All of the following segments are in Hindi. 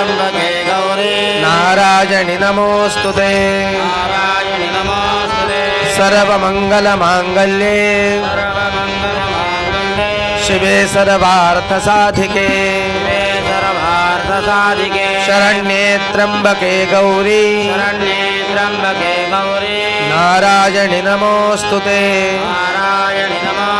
त्र्यम्बके गौरी नारायणि नमोऽस्तु ते नारायणि नमोऽस्तुते सर्वमङ्गलमाङ्गल्ये सर्वमङ्गलमाङ्गल्ये शिवे सर्वार्थसाधिके शिवे सर्वार्थसाधिके शरण्ये त्र्यम्बके गौरी शरण्ये त्र्यम्बके गौरी नारायणि नमोऽस्तु ते नारायणि नमोऽस्तुते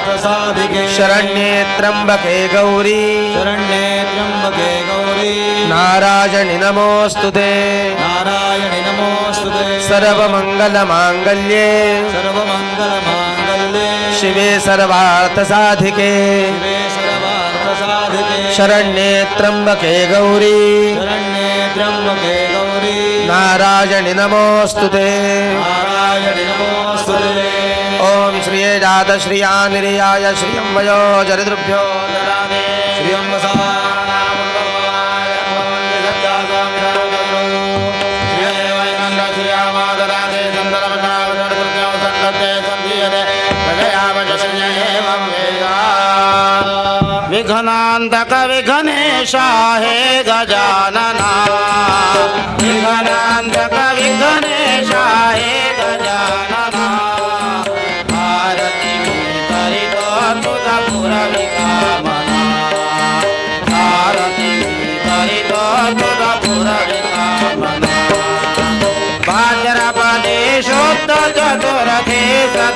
सर्वार्थसाधिके शरण्ये त्र्यम्बके गौरी शरण्ये त्र्यम्बके गौरी नारायणि नमोऽस्तु ते नारायणि नमोऽस्तुते सर्वमङ्गलमाङ्गल्ये सर्वमङ्गलमाङ्गल्ये शिवे सर्वार्थसाधिके शिवे सर्वार्थसाधिके शरण्ये त्र्यम्बके गौरी शरण्ये त्र्यम्बके गौरी नारायणि नमोऽस्तु ते नारायणि नमोऽस्तुते ॐ श्रिये जात श्रियं वयो जरिदृभ्यो ददामि श्रियं विघ्नान्तक विघ्नेशा हे गजानना विघ्नान्तक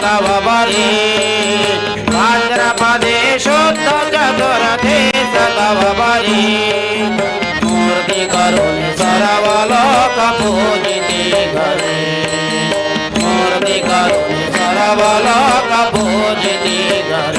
ভবানী ভাদ্রপদে শুদ্ধ চতুরথে সত মূর্তি করুণ সরবল কপূজিতে ঘরে। মূর্তি করুণ সরবল কপূজিতে ঘরে।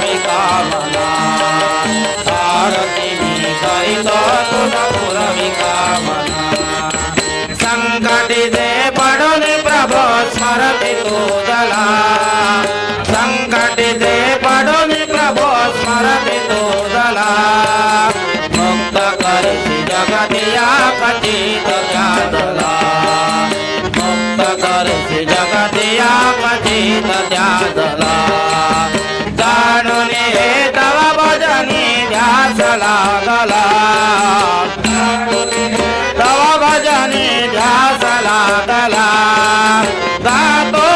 कामना. सारथी मी करीत तुझा पुरवी कामना. संकटी दे पडून प्रभो स्मरते तुझला संकटी दे पडून प्रभो जगतिया कथित त्याला मुक्त करती जगतिया कथित त्याला ध्यास लागला तव भजनी ध्यास लागला गातो जातो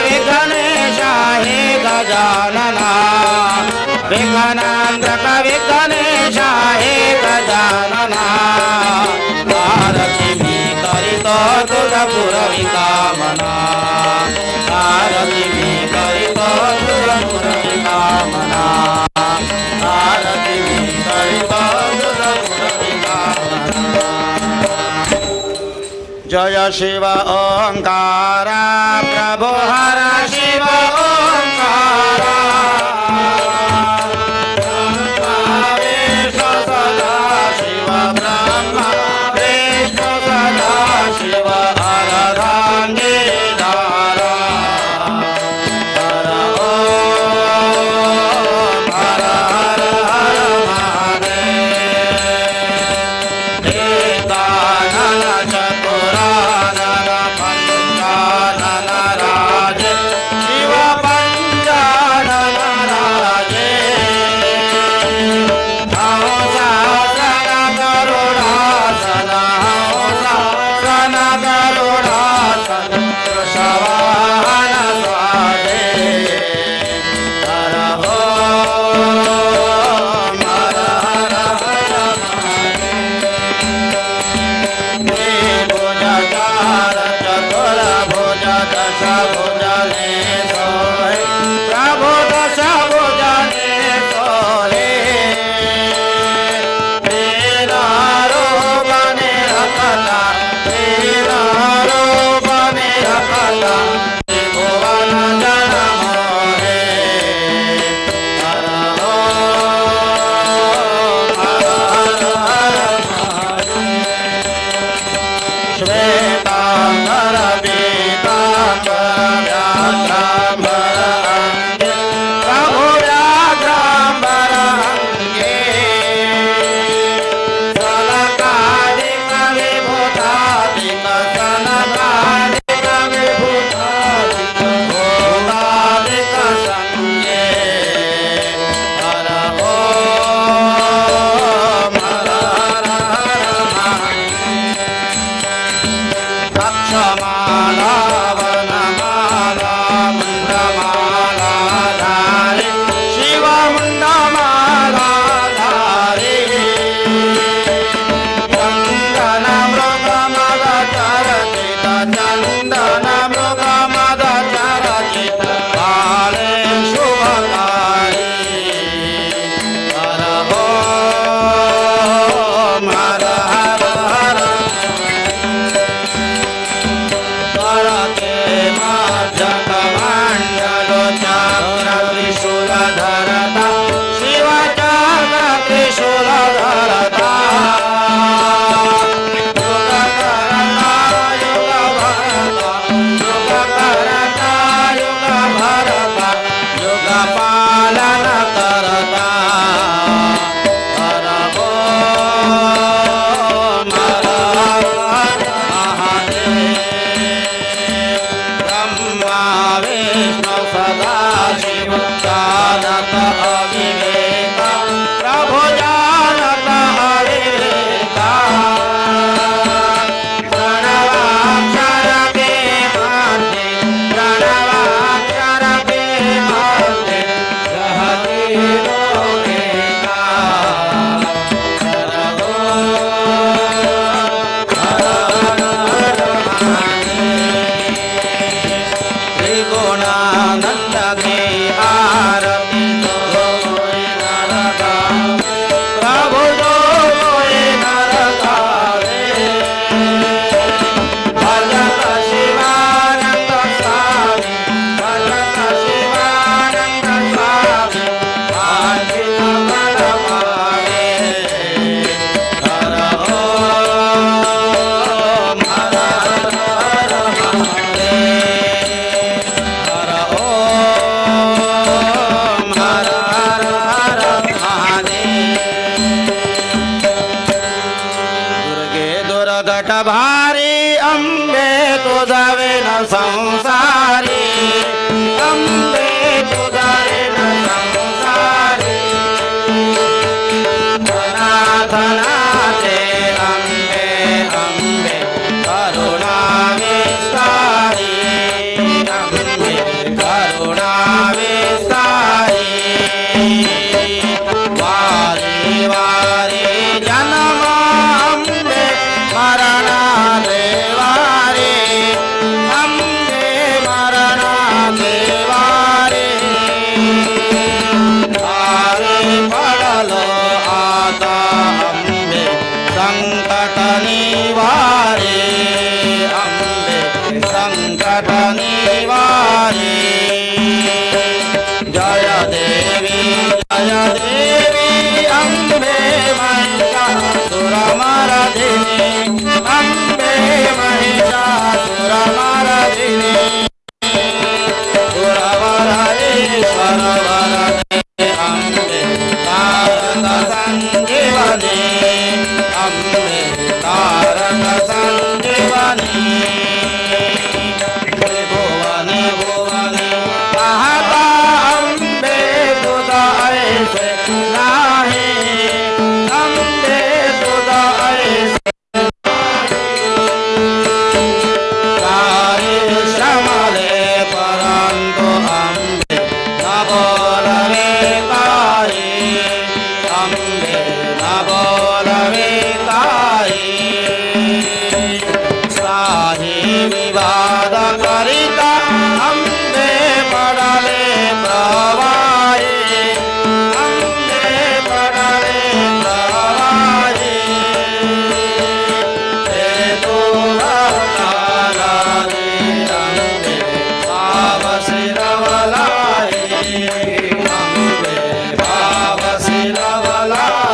विघ्नेशा हे गजानना विघ्नान्तक विघ्नेशा हे गजानना आरती मी करीतो तुझ पुरविकामना आरती जय शिव ओंकारा प्रभु हर शिव Shama गट संसारी। अम्बे জানি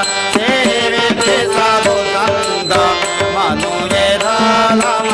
तेजा सेवित साधु संत मनुवेद माता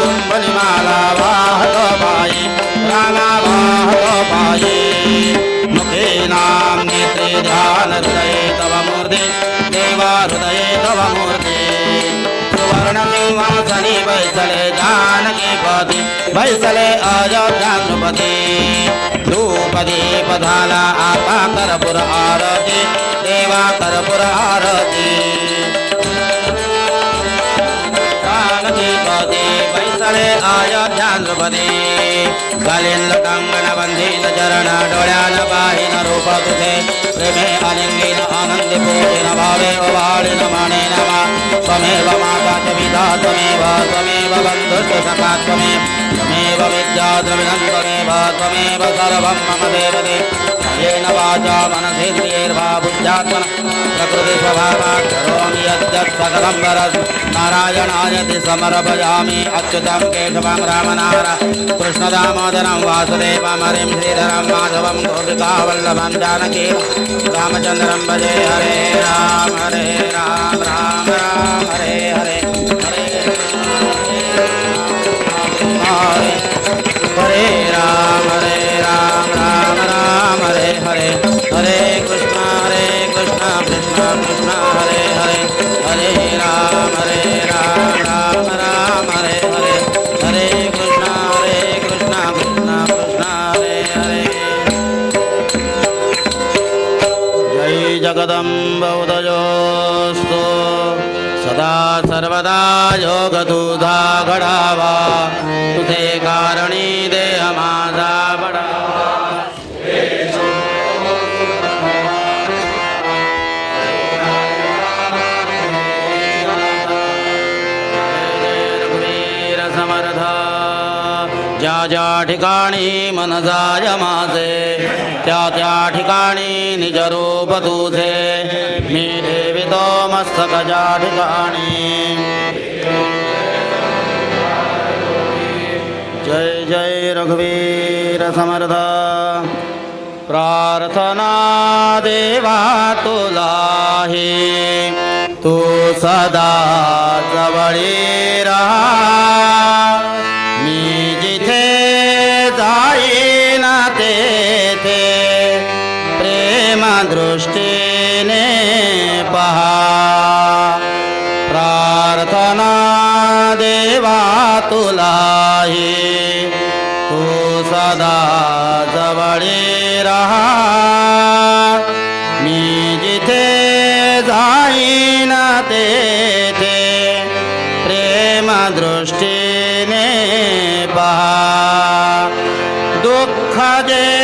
कुंभली माला रामा वाहत पाये मुखे नाम ध्यानहृदये तव मूर्ति देवाहृदये तव मूर्ति। सुवर्णं वासनि वैसले जानकीपति वैसले अयोध्यानृपति धूपदीपधाला आपा कर्पुर आरति देवा कर्पुर आरती। वैसले अयोध्यानुपति कालिंद कंगन बंधीन चरण डोळ्यान पाहिन रूप तुझे। प्रेमे अलिंगीन आनंद पूजिन भावे वाळिन मणे नमा। त्वमेव माता च पिता त्वमेव त्वमेव सखा त्वमेव त्वमेव विद्या द्रविणं त्वमेव त्वमेव सर्वं मम देवते। येन वाचा मनसेन्द्रियैर्वा बुद्ध्यात्मन प्रकृतिस्वभावात् करोमि यद्यत् सकलं वरस् नारायणायति समर्पयामि अच्युतं केशवं रामनार। कृष्णदामोदरं वासुदेवं हरिं श्रीधरं माधवं गोपिकावल्लभं जानकी। रामचन्द्रं भजे हरे राम हरे राम राम राम, हरे हरे। योग तुझा घडावा तुझे कारणी देह माझा बडावा समर्थ ज्या ज्या ठिकाणी मन जाय माझे त्या त्या ठिकाणी निज रूप तुझे मी ठेवितो मस्तक ज्या ठिकाणी. जय जय रघुवीर समर्थ। प्रार्थना देवा तुला हे तू सदा जवळी राहा। तू सदा रहा। मी जिथे जाईन तेथे प्रेम दृष्टीने पहा। दुःख जेव्हा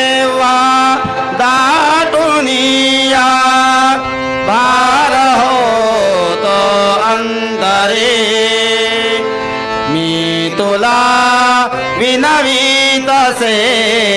navita se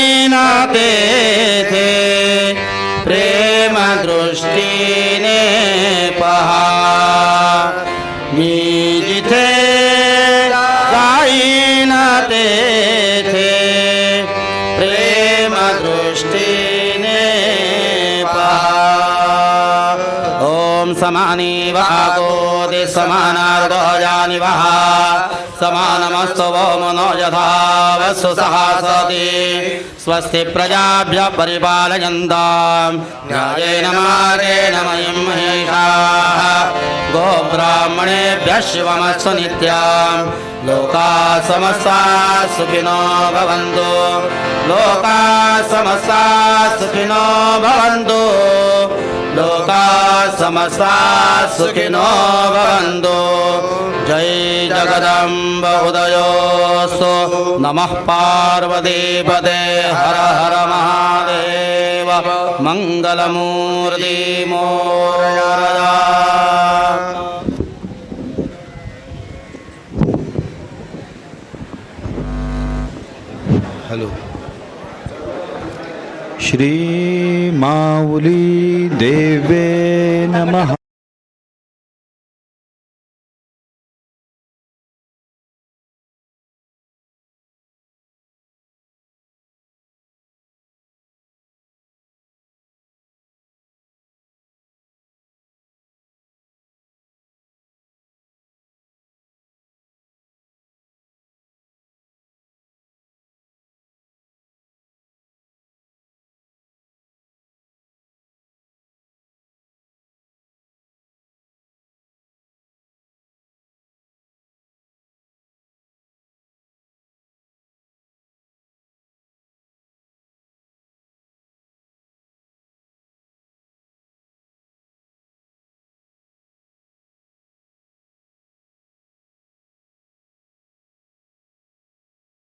जाईन थे प्रेम दृष्टि ने पहा। मी जिथे जाईन थे प्रेम दृष्टि ने पहा। ओम समानी ॐ समानि वागोदि समानार्गजानि वः समानमस्तु वो मनो यथा वस्सु सहासति। स्वस्ति प्रजाभ्यः परिपालयन्तां न्यायेन मार्गेण मयं महेशाः गोब्राह्मणेभ्यः शिवमस्तु नित्यां लोकाः समस्ताः सुखिनो भवन्तु। लोकाः समस्ताः सुखिनो भवन्तु लोका समस्ता सुखिनो भवन्तु। जय जगदम्ब उदयोस्तु। नमः पार्वतीपदे हर हर महादेव। मङ्गलमूर्ति श्री माऊली देवे नमः।